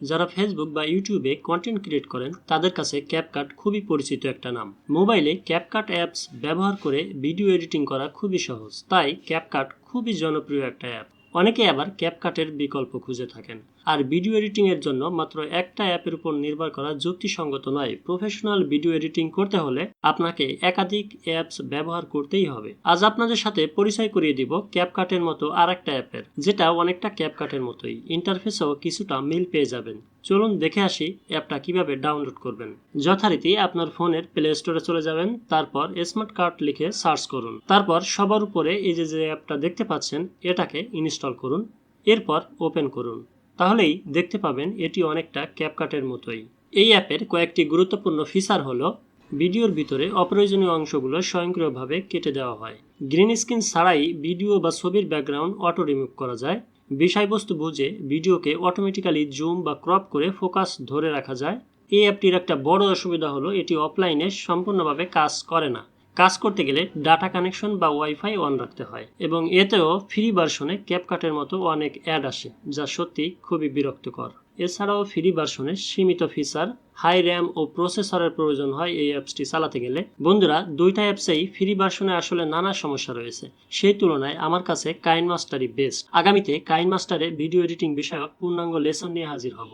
যারা ফেসবুক বা ইউটিউবে কন্টেন্ট ক্রিয়েট করেন, তাদের কাছে ক্যাপকাট খুবই পরিচিত একটা নাম। মোবাইলে ক্যাপকাট অ্যাপস ব্যবহার করে ভিডিও এডিটিং করা খুবই সহজ। তাই ক্যাপকাট খুবই জনপ্রিয় একটা অ্যাপ অনেকে আবার ক্যাপকাটের বিকল্প খুঁজে থাকেন। আর ভিডিও এডিটিং এর জন্য মাত্র একটা অ্যাপের উপর নির্ভর করা যুক্তিসঙ্গত নয়। প্রফেশনাল ভিডিও এডিটিং করতে হলে আপনাকে একাধিক অ্যাপস ব্যবহার করতেই হবে। আজ আপনাদের সাথে পরিচয় করিয়ে দিব ক্যাপকাটের মতো আর একটা অ্যাপের, যেটা অনেকটা ক্যাপকাটের মতোই। ইন্টারফেসেও কিছুটা মিল পেয়ে যাবেন। চলুন দেখে আসি অ্যাপটা কীভাবে ডাউনলোড করবেন। যথারীতি আপনার ফোনের প্লে স্টোরে চলে যাবেন, তারপর স্মার্ট কার্ড লিখে সার্চ করুন। তারপর সবার উপরে এই যে যে অ্যাপটা দেখতে পাচ্ছেন, এটাকে ইনস্টল করুন। এরপর ওপেন করুন। তাহলেই দেখতে পাবেন এটি অনেকটা ক্যাপকাটের মতোই। এই অ্যাপের কয়েকটি গুরুত্বপূর্ণ ফিচার হলো, ভিডিওর ভিতরে অপ্রয়োজনীয় অংশগুলো স্বয়ংক্রিয়ভাবে কেটে দেওয়া হয়। গ্রিন স্ক্রিন ছাড়াই ভিডিও বা ছবির ব্যাকগ্রাউন্ড অটো রিমুভ করা যায়। বিষয়বস্তু বুঝে ভিডিওকে অটোমেটিক্যালি জুম বা ক্রপ করে ফোকাস ধরে রাখা যায়। এই অ্যাপটির একটা বড় অসুবিধা হলো, এটি অফলাইনে সম্পূর্ণভাবে কাজ করে না। কাজ করতে গেলে ডাটা কানেকশন বা ওয়াইফাই অন রাখতে হয় এবং এতেও ফ্রি ভার্সনে ক্যাপকাটের মতো অনেক অ্যাড আসে, যা সত্যি খুবই বিরক্তকর। এছাড়াও ফ্রি ভার্সনে সীমিত ফিচার, হাই র্যাম ও প্রসেসরের প্রয়োজন হয় এই অ্যাপসটি চালাতে গেলে। বন্ধুরা, দুইটা অ্যাপসেই ফ্রি ভার্সনে আসলে নানা সমস্যা রয়েছে। সেই তুলনায় আমার কাছে কাইন মাস্টারই বেস্ট আগামীতে কাইন মাস্টারে ভিডিও এডিটিং বিষয়ক পূর্ণাঙ্গ লেসন নিয়ে হাজির হব।